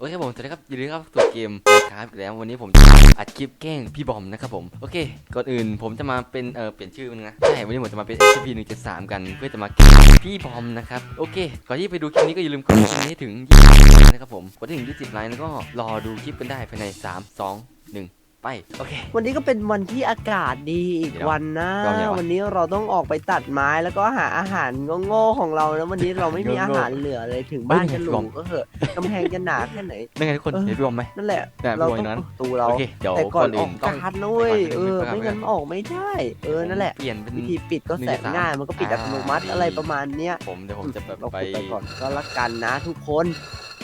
โอเคผมสวัสดีครับยินดีครับตัวเกมนะครับแล้ววันนี้ผมจะอัดคลิปแกล้งพี่บอมนะครับผมโอเคก่อนอื่นผมจะมาเป็นเออเปลี่ยนชื่อมันนะใช่วันนี้ผมจะมาเป็น s p 173กันเพื่อจะมาแกล้งพี่บอมนะครับโอเคก่อนที่ไปดูคลิปนี้ก็อย่าลืมกดไลค์ให้ถึง20ไลค์นะครับผมกดให้ถึง20ไลค์แล้วก็รอดูคลิปกันได้ภายใน 3 2 1 ไปโอเค วันนี้ก็เป็นวันที่อากาศดีอีกเดี๋ยววันนะ เราเนี่ยวะวันนี้เราต้องออกไปตัดไม้แล้วก็หาอาหารโง่ๆของเรานะวันนี้เราไม่มีโง่ๆอาหารเหลือเลยถึงบ้านเฮ้ยจะหบลุอมมก็เหอะกำแพงจะหนาแค่ไหน นั่นไงทุกคนเออ เห็นพี่บอมไหมนั่นแหละ แต่เราพี่บอมต้อองยู่นั้นตูเรา โอเคเดี๋ยวแต่ก่อนออื่อกต้องการนะเว้ยไปเอก่อนอไม่งั้นออกไม่ได้ เออนั่นแหละ เปลี่ยนเป็น วิธีปิดก็แสนง่ายมันก็ปิดอัตโนมัติอ่าอะไรประมาณเนี้ย ผมเดี๋ยวผมจะแบบเราไปขุดไปก่อนก็ละกันนะทุกคน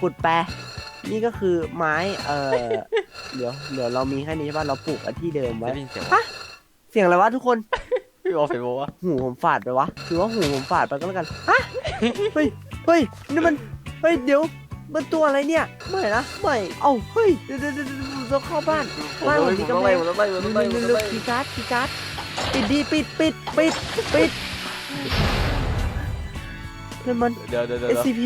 ขุดแปะนี่ก็คือไม้เออ เดี๋ยวเดี๋ยวเรามีแค่นี้ใช่ป่ะเราปลูกอันที่เดิมไว้ได้ยินเสียงฮะเสียงอะไรวะทุกคนพี่บอมเห็นบอกว่าหูผมฝาดไปวะคือว่าหูผมฝาดไปก็แล้วกันฮะเฮ้ยเฮ้ยนี่มันเฮ้ยเดี๋ยวมันตัวอะไรเนี่ยไม่นะไม่เอ้าเฮ้ยเดี๋ยวเดี๋ยวเดี๋ยวเดี๋ยวผมจะเข้าบ้านไม่ผมมีกำแพง ผมต้องไล่ผมต้องไล่ผมต้องไล่ผมต้องเร็วไล่ๆคีย์การ์ดคีย์การ์ดปิดดีปิดปิดปิดปิดนั่นมันเดี๋ยวเดี๋ยวเดี๋ยว SCP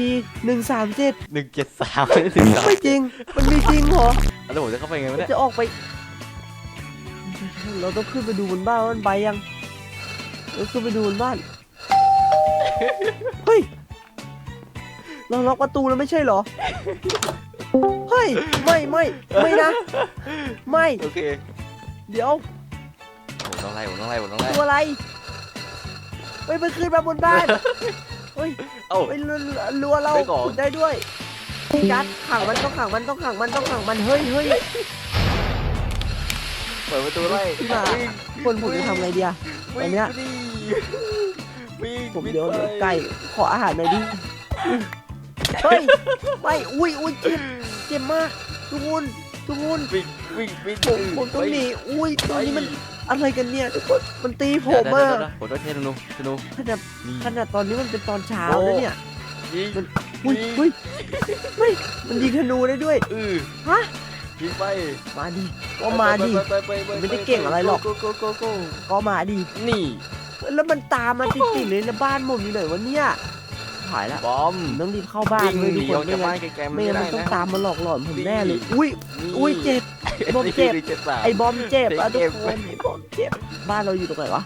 หนึ่งสามเจ็ดหนึ่งเจ็ดสามไม่ถึงสามไม่จริงมันมีจริงเหรอ แล้วผมจะเข้าไปไงวะมันเนี่ยจะออกไป เราต้องขึ้นไปดูบนบ้านว่ามันไปยังเราขึ้นไปดูบนบ้าน เฮ้ย เราล็อกประตูแล้วไม่ใช่เหรอ เฮ้ย ไม่ไม่ไม่นะ ไม่ โอเคเดี๋ยว ผมต้องไล่ผมต้องไล่ผมต้องไล่ตัวอะไรเฮ้ยมันขึ้นมาบนบ้าน เฮ้ยเอ้าเฮ้ยรัวรัวเราไม่ก่อนขุดได้ด้วย กัดขังมันต้องขังมันต้องขังมันต้องขังมันเฮ้ยเฮ้ยเปิดประตูไล่พี่บ่าคนผมจะทำไงดีอะตอนเนี้ยวิ่งผมเดี๋ยวเดี๋ยวไก่ขออาหารหน่อยดิเฮ้ยไม่อุ้ยอุ้ยเจ็บเจ็บมากทุกคนทุกคนวิ่งวิ่งวิ่งผมผมต้องหนีอุ้ยตัวนี้มันอะไรกันเนี่ยทุกคนมันตีผเดี๋ยวมเดี๋ยวอะเดี๋ยวผมต้องเทธนูธนูขนาดนี่ขนาดตอนนี้มันเป็นตอนเช้าโอ้แล้วเนี่ยยิงมัน อุ้ยอุ้ยเฮ้ยมันยิงธนูได้ด้วย เออฮะ ยิงไปมาดิ ก็มาดิ ไปไปไปปไม่ได้เก่งอะไรหรอก โกโกโกโกก็มาดิ นี่ แล้วมันตามมาติดๆเลยนะบ้านผมอยู่ไหนวะเนี่ยหายละบอมผมต้องรีบเข้าบ้านวิ่งเลยหทุนีกคอนอกไม่จากงั้บ้านนไกลๆไม่งั้นมันต้องด้ะตามมาหลอกหลอนผมนี่แน่เลย อุ้ย อุ้ยเจ็บบอมเจ็บเจ็บสามไอ้บอมเจ็บอะเจ็ทุกบคนไอ้บอมเจ็บ บ้านเราอยู่ตรงไหนวะ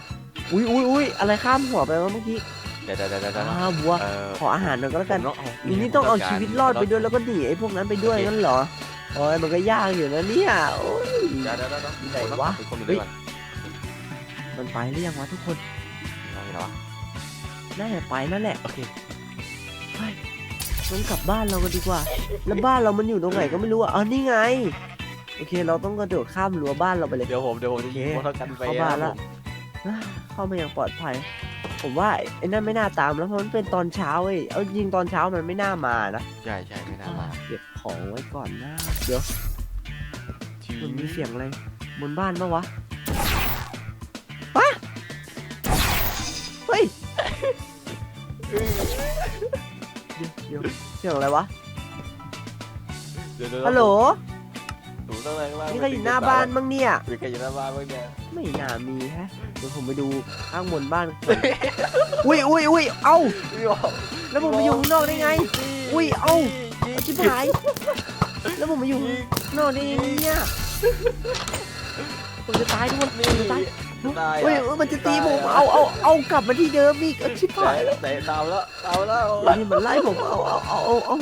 อุ้ยอุ้ยอุ้ยอะไรข้ามหัวไปวะเมื่อกี้ เดี๋ยวเดี๋ยวเดี๋ยวเดี๋ยวอ้าวบัวเอ่อขออาหารหน่อยก็แล้วกันผมต้องเอาอีนี่ต้องเอาชีวิตรอดไปด้วยแล้วก็หนีไอ้พวกนั้นไปด้วยงั้นเหรอโอ้ยมันก็ยากอยู่นะเนี่ยโอ้ย เดี๋ยวเดี๋ยวเดี๋ยวเดี๋ยวไหนวะผมต้องหาคนอื่นด้วยก่อนมันไปหรือยังวะทุกคนเอาไงวะน่าจะไปนั่นแหละโอเคงั้นกลับบ้านเรากันดีกว่า แล้วบ้านเรามันอยู่ตรงไหนก็ไม่รู้อะอ๋อนี่ไง โอเค เราต้องกระโดดข้ามรั้วบ้านเราไปเลย เดี๋ยวผมเดี๋ยวผมจะยิงโอเคโมเท่ากันไปเข้าบ้านละะครับผมอ่าเข้ามาอย่างปลอดภัย ผมว่าไอ้นั่นไม่น่าตามแล้วเพราะมันเป็นตอนเช้าเว้ยเอาจริงตอนเช้ามันไม่น่ามานะใช่ใช่ไม่น่ามาเก็บของไว้ก่อนนะเดี๋ยวมันมีเสียงอะไรบนบ้านปะวะปะเฮ้ยเดี๋ยวเดี๋ยวเสียงอะไรวะเดี๋ยวเดี๋ยวฮัลโหล หนูต้องอะไรข้างล่างนี่ใครอยู่หน้าบ้านบ้างเนี่ยมีใครอยู่หน้าบ้านบ้างเนี่ยไม่น่ามีฮะ เดี๋ยวผมไปดูข้างบนบ้านก่อนอุ้ยอุ้ยอุ้ยเอ้า พี่บอกแล้วผมมาอยู่ข้างนอกได้ไง อุ้ยเอ้าเอาชิบหาย แล้วผมมาอยู่ข้างนอกได้ยังไงเนี่ยผมจะตายทุกคนผมจะตายตายเฮ้ยเออมันจะตีผม เอาเอาเอากลับมาที่เดิมอีกเอาชิบหายเตะตามแล้วตามแล้วเฮ้ยนี่มันไล่ผม เอาเอาเอาเอาเอา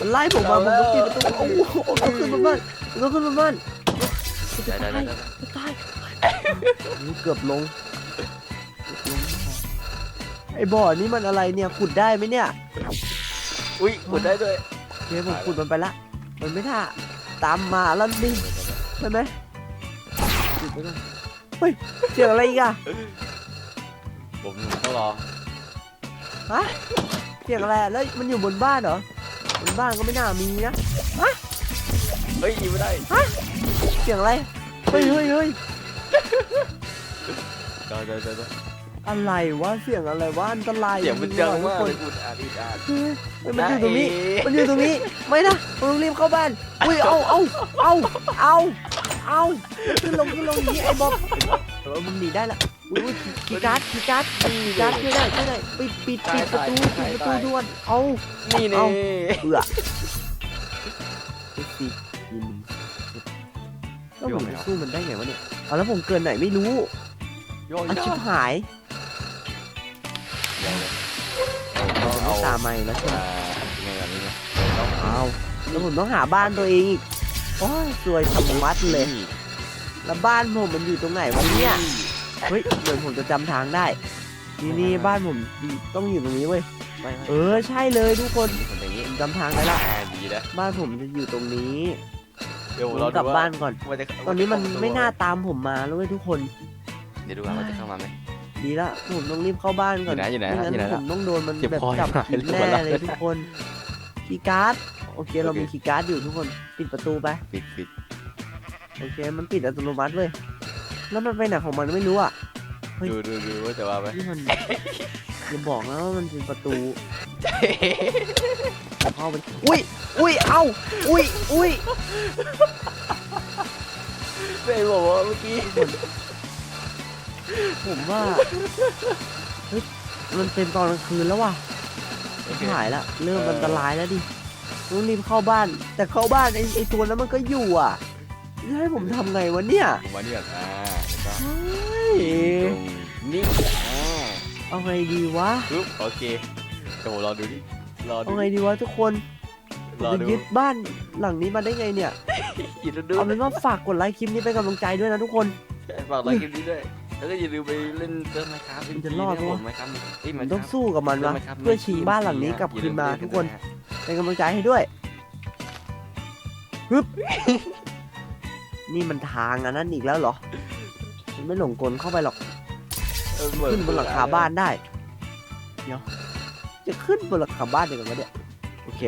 มันไล่ผมมาผมต้องปิดประตูเอาเอาเอาขึ้นมาบ้านเอาขึ้นมาบ้านจะได้ตาได้ยได้จะตายอุ๊ยเกือบลงเกือบลง ไอ้บ่อนี่มันอะไรเนี่ยขุดได้ไหมเนี่ย อุ้ยกดได้ด้วยโอเคผมขุดมันไปละ มันไม่ท่าตามมาแล้วนี่ใช่ไหมขุดไปก่อนเฮ้ยเสียงอะไรอีกอะผมต้องรอฮะเสียงอะไรอะแล้วมันอยู่บนบ้านเหรอ บนบ้านก็ไม่น่ามีนะเฮ้ยยิงไม่ได้เสียงอะไรเฮ้ยเฮ้ยเฮ้ยเดี๋ยวเดี๋ยวเดี๋ยวอะไรวะเสียงอะไรวะอันตรายเสียงมันจริดังๆว่ะมากทุเลกยคุณอาดิดาคนเฮ้ยมันอยู่ตรงนี้ มันอยู่ตรงนี้ ไม่นะผมต้องรีบเข้าบ้าน อุ้ย เอาเอาเอาเอาเอาขึ้นลงขึ้นลงอย่างนี้ไอ้บ๊อบเออมึงหนีได้ละ อุ้ยอุ้ยคีย์การ์ดคีย์การ์ดคีย์การ์ดช่วยได้ช่วยได้ปิดปิดปิดประตูปิดประตูด่วนเอานี่เอาเน่เอือซีกินแล้วผมจะสู้มันได้ไงวะเนี่ยเอาแล้วผมเกินไหนไม่รู้โยนอาชิบหายเดี๋ยวเลยเอาเอาไม่ตามมาอีกแล้วใช่ไหมอ่ายังไงแบบนี้นะเราต้องเอาแล้วผมต้องหาบ้านตัวเองอีกโอ้ยสวยชะมัดเลย แล้วบ้านผมมันอยู่ตรงไหนวะเนี่ย เฮ้ยเหมือนผมจะจำทางได้นี่นี่บ้านผมต้องอยู่ตรงนี้เว้ยไม่ไม่เออใช่เลยทุกคนคนอย่างนี้ผมจำทางได้ละอ่าดีนะบ้านผมจะอยู่ตรงนี้เดี๋ยวผมเรากลับดูว่บ้านก่อนว่าจะตอนนี้มันไม่น่าตามผมมาแล้วเว้ยทุกคน เดี๋ยวดูว่ามันจะเข้ามาไหม ดีละผมต้องรีบเข้าบ้านก่อนอยู่ไหนอยู่ไหนไม่งั้นอยู่ไหนผมต้องโดนมันเจ็บแบบคอจับอยู่ไหนกินแน่รู้แล้วเลยทุกคนคีย์การ์ดโอเคเราโอเค มีคีย์การ์ดอยู่ทุกคน ปิดประตูไป ปิดปิดโอเค มันปิดอัตโนมัติเว้ย แล้วมันไปไหนของมันไม่รู้อะ เฮ้ย ดูดูดูว่าจะว่าไหมนี่มันอย่าบอกนะว่ามันเป็นประตูเข้าไปอุ้ยอุ้ยเอ้าอุ้ยอุ้ยไม่บอกว่าเมื่อกี้ผมว่าเฮ้ยมันเป็นตอนกลางคืนแล้วว่ะโอเคหายละเริ่มอันตรายแล้วดิต้องรีบเข้าบ้าน แต่เข้าบ้านไอ้ไอ้ตัวนั้นมันก็อยู่อะจะให้ผมทำไงวะเนี่ย ผมมานี่ก่อนอ่าแล้วก็เฮ้ยตรง นี่อ่าเอาไงดีวะ ปึ๊บโอเคเดี๋ยวผมรอดูดิรอดูเอาไงดีวะทุกคนผมรอจะดูยึดบ้านหลังนี้มาได้ไงเนี่ย หยิบดูเอาเป็นว่าฝากกดไลค์คลิปนี้เป็นกำลังใจด้วยนะทุกคน ฝากไลค์คลิปนี้ด้วยแล้วก็อย่าลืมไปเล่นเซิร์ฟไมค์ครับมันจะรอดปะวะไมค์ครับเอ้ยผไมมค์ต้องครับสู้กับมันวะไค์ครับเพื่อชิงบ้านหลังนี้กลับคืนมาทุกคนเป็นกำลังใจให้ด้วยฮึบนี่มันทางอันนั้นอีกแล้วเหรอ มันไม่หลงกลเข้าไปหรอกเออเหมือขึ้นบนหลังคาบ้านได้ เดี๋ยว จะขึ้นบนหลังคาบ้านได้ไงวะเนี่ย โอเค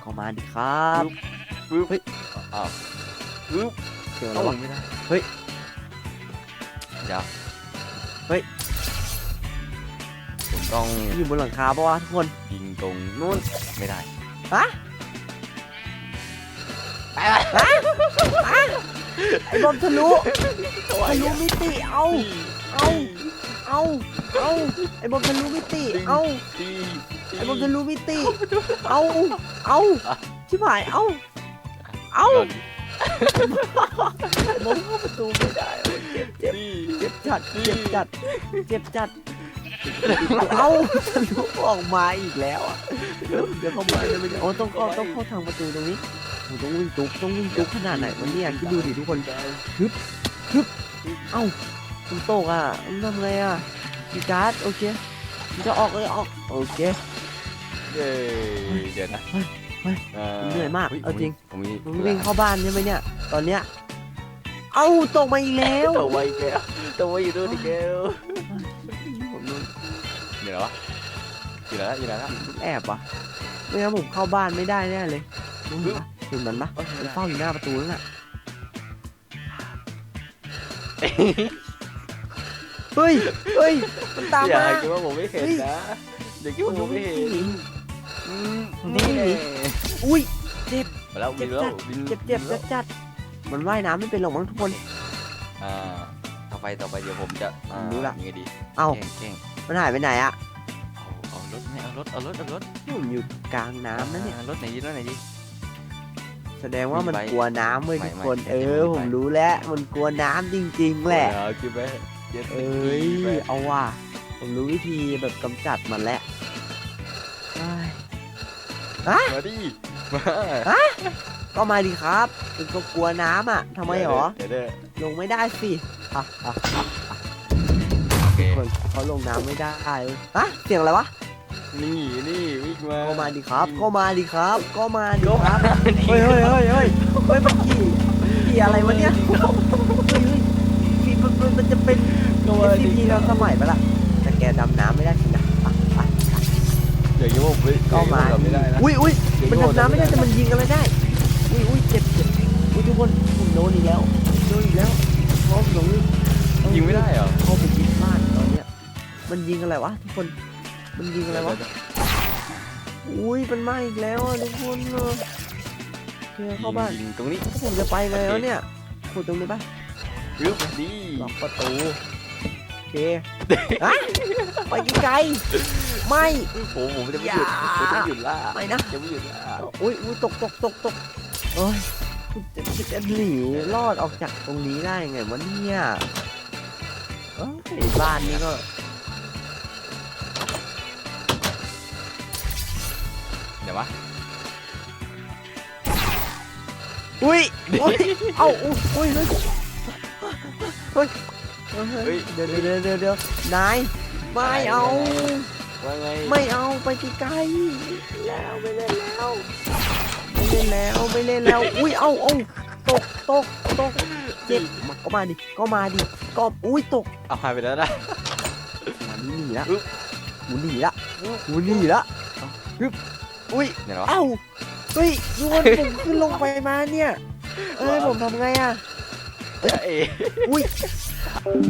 เข้ามาดิครับปึ๊บเฮ้ยอ้าวปึ๊บเดี๋ยวเอาระวังไม่ได้เฮ้ย เดี๋ยว เฮ้ย ผมต้องอยู่บนหลังคาปะวะทุกคน ยิงตรงนู้นไม่ได้ฮะไปไป ไอ้บอมทะลุทะลุมิติเอาเอาเอาเอาไอ้บอมทะลุมิติเอาตีไอ้บอมทะลุมิติเอาเอาชิบหายเอาเอาบอมเข้าประตูไม่ได้เว้ยเจ็บเจ็บตีเจ็บจัดเจ็บจัดเจ็บจัดเอาทะลุออกมาอีกแล้วอะเดี๋ยวเดี๋ยวเข้ามาเดี๋ยวไม่ได้โอ้ต้องเข้าต้องเข้าทางประตูตรงนี้ โอ้ต้องวิ่งจุกต้องวิ่งจุกขนาดไหนวันนี้คิดดูดิทุกคนเอ้าคุณโตกอะมันทำไงอะมีการ์ดโอเคมันจะออกเลยออกโอเคเย้เดี๋ยวนะเฮ้ยเฮ้ยเหนื่อยมากเอาจริงผมมีมึงวิ่งเข้าบ้านใช่ไหมเนี่ยตอนเนี้ยเอ้าตกมาอีกแล้วตัวไวแกวตัวไวอยู่ด้วยดิแกวผมโดนเดี๋ยวนะวะอยู่ไหนละอยู่ไหนละแอบวะไม่งั้นผมเข้าบ้านไม่ได้แน่เลยมึง เห็นปะเห็นมันปะโอ้ยมันเฝ้าอยู่หน้าประตูนั่นน่ะเฮ้ยเฮ้ยมันตามอย่ามาคิดว่าผมไม่เห็นเฮ้ยนะอย่าคิดว่าผมไม่เห็นอืมผมไม่นี่เห็นแน่อุ้ยมาแล้วบินแล้วบินเจ็บเจ็บบินจัดจัดมันว่ายน้ำไม่เป็นหรอกมั้งทุกคนอ่าต่อไปต่อไปเดี๋ยวผมจะอ่ารู้ละยังไงดีเอ้าแกล้งแกล้งมันหายไปไหนอะเอาเอารถไหมเอารถเอารถเอารถผมอยู่กลางน้ำนะเนี่ยอ่ารถไหนดีรถไหนดี แสดงว่ามันมีใบกลัวน้ำเว้ยไม่ทุกไม่คนไม่เอไม่อไม่ผมรู้แล้ว มันกลัวน้ำจริง ๆ แหละ เอาคิดไหมเจ็ดเอ้สกียไปเอาว่ะ ผมรู้วิธีแบบกำจัดมันแล้วเอ้ยมาดิ มาก็มาดิครับคุณก็กลัวน้ำอะทำไมหรอเดี๋ยวเดี๋ยวลงไม่ได้สิอะอะโอเคคนเขาลงน้ำไม่ได้เลยฮะเสียงอะไรวะ นี่นี่วิ่งมาก็มาดิครับก็มาดิครับก็มาดิก็คมารับดิเฮ้ยเฮ้ยเฮ้ยเฮ้ยเฮ้ยมันขี่ขี่อะไรวะเนี่ยเฮ้ยเฮ้ยขี่มันมันมันจะเป็นก็มาดิ SCP เราสมัยปะล่ะแต่แกดำน้ำไม่ได้สินะอะอะอย่าคิดว่าผมไม่ก็มาอย่คิดว่ผไม่ได้นะ อุ้ยอุ้ยอย่ามันคิว่าดำน้ำไม่ได้แต่มันยิงอะไรได้ อุ้ยอุ้ยเจ็บเจ็บอุ้ยทุกคนผมโดนอีกแล้วโดนอีกแล้วพร้อมลงยิงไม่ได้เหรอ เข้าไปยิงบ้านตอนเนี้ย มันยิงอะไรวะทุกคน มันยิงอะไรวะ อุ้ยมันมาอีกแล้วอะทุกคนเออโอเคเข้าบ้านยิงตรงนี้ผมจะไปไงวะเนี่ยขุดตรงนี้ปะยึบดีล็อกประตูเคฮะไปไกลๆไม่ผมผมจะไม่หยุดอย่าผมจะไม่หยุดล่าไม่นะจะไม่หยุดล่าอุ้ยอุ้ยตกตกตกตกเอ้ยจะจะจะหนีรอดออกจากตรงนี้ได้ไงวะเนี่ยเอ้ยบ้านนี้ก็ ดี๋ยววะ อุ้ยอุ้ยเอ้าอุ้ยอุ้ยเฮ้ยเฮ้ยเฮ้ยเดี๋ยวเดี๋ยวเดี๋ยวเดี๋ยวนายไม่เอา ว่าไงไม่เอาไปไกลๆแล้วไม่เล่นแล้วไม่เล่นแล้วไม่เล่นแล้ว อุ้ยเอาเอาตกตกตกเจ็บก็มาดิก็มาดิก็อุ้ยตกเอาหายไปแล้วนะหนีละอึ๊บหมูหนีละหมูหนีละอึ๊บ อุ้ยเดี๋ยววะเอ้าเฮ้ยโยนผมขึ้นลงไปมาเนี่ยเอ้ยผมทำไงอะเอ้ยอุ้ย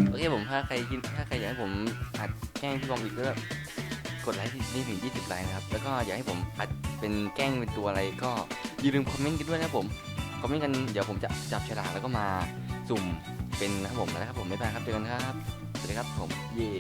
โอเคผมถ้าใครคิดถ้าใครอยากให้ผมอัดแกล้งพี่บอมอีกก็กดไลค์นี่ถึง 20 ไลค์นะครับ แล้วก็อยากให้ผมอัดเป็นแกล้งเป็นตัวอะไรก็อย่าลืมคอมเมนต์กันด้วยนะครับผม คอมเมนต์กันเดี๋ยวผมจะจับฉลากแล้วก็มาสุ่มเป็นนะครับผมนะครับผมบ๊ายบายครับเจอกันครับ สวัสดีครับผมเย่